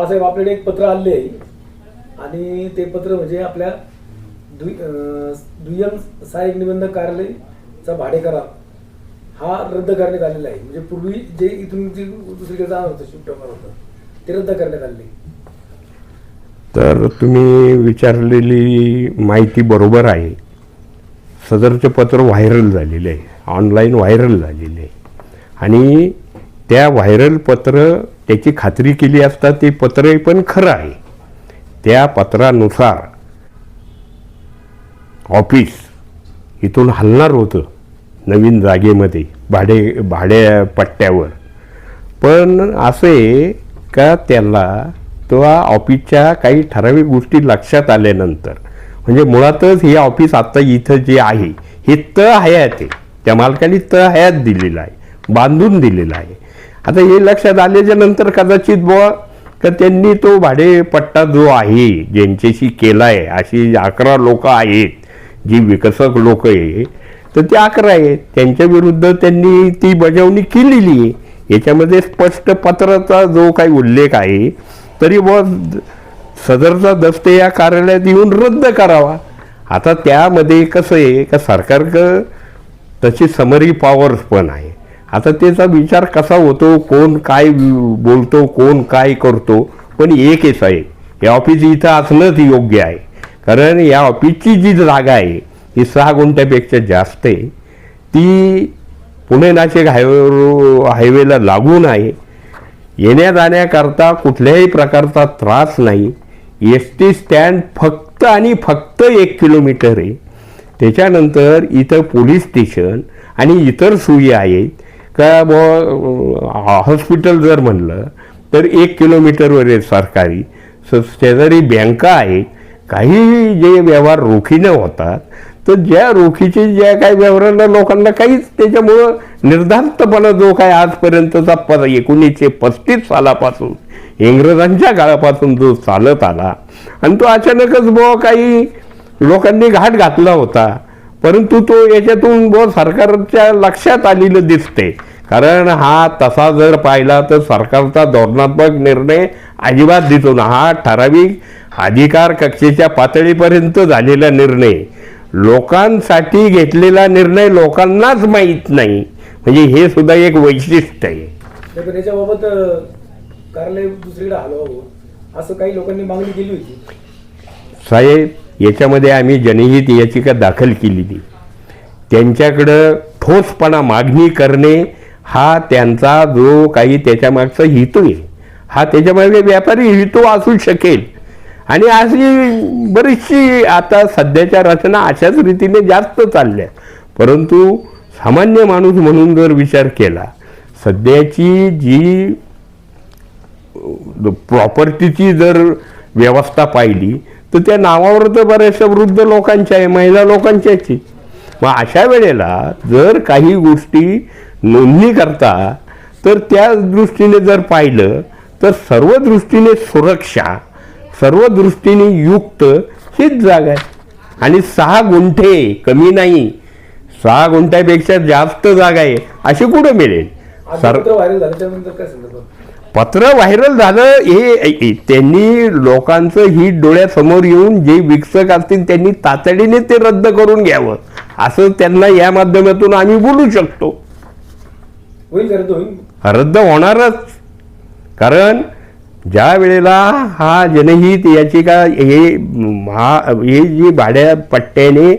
बाळासाहेब आपल्याकडे एक पत्र आले आहे. आणि ते पत्र म्हणजे आपल्या दुय दुय्यम सहाय्यक निबंधक कार्यालयचा भाडेकरार हा रद्द करण्यात आलेला आहे. म्हणजे पूर्वी जे इथून जे दुसरीकडे जाणार होतं शिफ्ट होणार होतं ते रद्द करण्यात आले तर तुम्ही विचारलेली माहिती बरोबर आहे. सदरचे पत्र व्हायरल झालेले आहे. ऑनलाईन व्हायरल झालेले आहे. आणि त्या व्हायरल पत्र त्याची खात्री केली असता ते पत्रही पण खरं आहे. त्या पत्रानुसार ऑफिस इथून हलणार होतं नवीन जागेमध्ये भाडे भाड्या पट्ट्यावर. पण असे का त्याला तो ऑफिसच्या काही ठराविक गोष्टी लक्षात आल्यानंतर म्हणजे मुळातच हे ऑफिस आता इथं जे आहे हे त हयात आहे. त्या मालकाने त हयात दिलेलं आहे बांधून दिलेलं आहे. आता हे लक्षात आल्याच्यानंतर कदाचित बुवा का त्यांनी तो भाडेपट्टा जो आहे ज्यांच्याशी केला आहे अशी अकरा लोक आहेत जी विकसक लोक आहे तर ते अकरा आहेत. त्यांच्या विरुद्ध त्यांनी ती बजावणी केलेली आहे. याच्यामध्ये स्पष्ट पत्राचा जो काही उल्लेख आहे तरी व सदरचा दस्ते या कार्यालयात येऊन रद्द करावा. आता त्यामध्ये कसं आहे का सरकार तशी समरी पॉवर्स पण आहे. आता त्याचा विचार कसा होतो कोण काय बोलतो कोण काय करतो पण एकच आहे हे ऑफिस इथं असणंच योग्य आहे. कारण या ऑफिसची जी जागा आहे ही सहा गुंठ्यापेक्षा जास्त आहे. ती पुणे नाशिक हायवे हायवेला लागून आहे. येण्या जाण्याकरता कुठल्याही प्रकारचा त्रास नाही. एस टी स्टँड फक्त आणि फक्त एक किलोमीटर आहे. त्याच्यानंतर इथं पोलीस स्टेशन आणि इतर सोयी आहेत. का बुवा हॉस्पिटल जर म्हणलं तर एक किलोमीटरवर आहे सरकारी. स शेजारी बँका आहेत काही जे व्यवहार रोखीनं होतात तर ज्या रोखीचे ज्या काही व्यवहारांना लोकांना काहीच त्याच्यामुळं निर्धारितपणा जो काय आजपर्यंतचा प एकोणीसशे पस्तीस सालापासून इंग्रजांच्या काळापासून जो चालत आला आणि तो अचानकच बुवा काही लोकांनी घाट घातला होता. परंतु तो याच्यातून बुवा सरकारच्या लक्षात आलेलं दिसते. कारण हा तसा जर पाहिला तर सरकारचा धोरणात्मक निर्णय अजिबात दिसून हा ठराविक अधिकार कक्षेच्या पातळीपर्यंत झालेला निर्णय. लोकांसाठी घेतलेला निर्णय लोकांनाच माहीत नाही. म्हणजे हे सुद्धा एक वैशिष्ट्य आहे. नाही पण याच्याबाबत अं, कार्यालय दुसरीकडे हलवावं. असं काही लोकांनी मागणी केली होती. साहेब याच्यामध्ये आम्ही जनहित याचिका दाखल केलेली. त्यांच्याकडं ठोसपणा मागणी करणे हा त्यांचा जो काही त्याच्यामागचा हेतू आहे हा त्याच्यामागे व्यापारी हेतू असू शकेल. आणि अशी बरीचशी आता सध्याच्या रचना अशाच रीतीने जास्त चालल्या. परंतु सामान्य माणूस म्हणून जर विचार केला सध्याची जी प्रॉपर्टीची जर व्यवस्था पाहिली तर त्या नावावर तर बऱ्याचशा वृद्ध लोकांच्या आहे महिला लोकांच्याच. आहे मग अशा वेळेला जर काही गोष्टी नोंदणी करता तर त्या दृष्टीने जर पाहिलं तर सर्व दृष्टीने सुरक्षा सर्व दृष्टीने युक्त हीच जागा आहे. आणि सहा गुंठे कमी नाही. सहा गुंठ्यापेक्षा जास्त जागा आहे अशी कुठं मिळेल? सर व्हायरल काय पत्र व्हायरल झालं हे त्यांनी लोकांचं ही डोळ्यासमोर येऊन जे विकसक असतील त्यांनी तातडीने ते रद्द करून घ्यावं. असं त्यांना या माध्यमातून आम्ही बोलू शकतो. रद्द? होणारच. कारण ज्या वेळेला हा जनहित याचिका हे हा हे जी भाड्या पट्ट्याने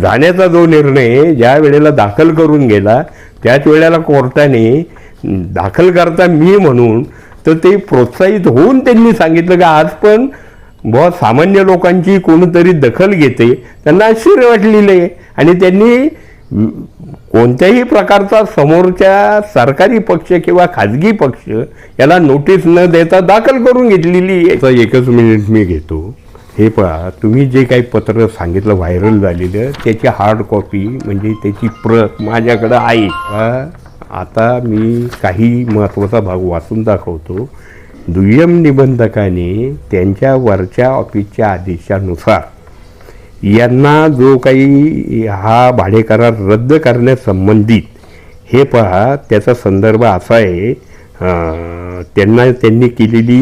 जाण्याचा जो निर्णय ज्या वेळेला दाखल करून गेला त्याच वेळेला कोर्टाने दाखल करता मी म्हणून तर ते प्रोत्साहित होऊन त्यांनी सांगितलं की आज पण बुवा सामान्य लोकांची कोणीतरी दखल घेते त्यांना आश्चर्य वाटलेलं आहे आणि त्यांनी कोणत्याही प्रकारचा समोरच्या सरकारी पक्ष किंवा खाजगी पक्ष याला नोटीस न देता दाखल करून घेतलेली आहे. याचा एकच मिनिट मी घेतो. हे पहा तुम्ही जे काही पत्र सांगितलं व्हायरल झालेलं त्याची हार्ड कॉपी म्हणजे त्याची प्रत माझ्याकडं आहे. आता मी काही महत्त्वाचा भाग वाचून दाखवतो. दुय्यम निबंधकाने त्यांच्या वरच्या ऑफिसच्या आदेशानुसार यांना जो काही हा भाडेकरार रद्द करण्यासंबंधित हे पहा त्याचा संदर्भ असा आहे त्यांना त्यांनी केलेली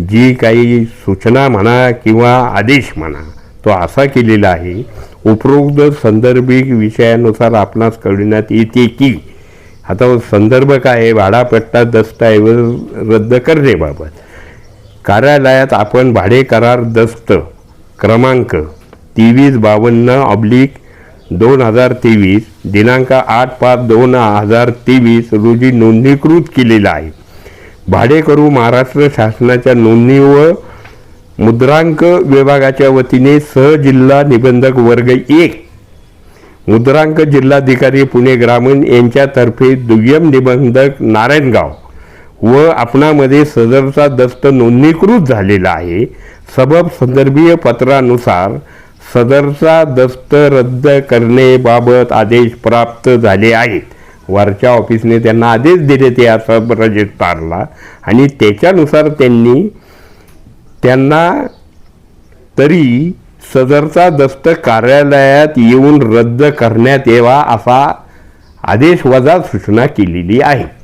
जी काही सूचना म्हणा किंवा आदेश म्हणा तो असा केलेला आहे. उपरोक्त संदर्भिक विषयानुसार आपणास कळविण्यात येते की आता संदर्भ काय आहे? भाडापट्टा दस्तऐवज रद्द करण्याबाबत कार्यालयात आपण भाडे करार दस्त क्रमांक तेवीस बावन्न ऑब्लिक दोन हजार तेवीस दिनांक आठ पाच दोन हजार तेवीस रोजी नोंदणीकृत केलेला आहे. भाडेकरू महाराष्ट्र शासनाच्या नोंदणी व मुद्रांक विभागाच्या वतीने सहजिल्हा निबंधक वर्ग एक मुद्रांक जिल्हाधिकारी पुणे ग्रामीण यांच्यातर्फे दुय्यम निबंधक नारायणगाव व आपणामध्ये सदरचा दस्त नोंदणीकृत झालेला आहे. सबब संदर्भीय पत्रानुसार सदरचा दस्त रद्द करण्याबाबत आदेश प्राप्त झाले आहेत. वरच्या ऑफिसने त्यांना आदेश दिले ते सब रजिस्ट्रारला आणि त्याच्यानुसार त्यांनी त्यांना तरी सदरचा दस्त कार्यालयात येऊन रद्द करण्यात यावा असा आदेश वजा सूचना केलेली आहे.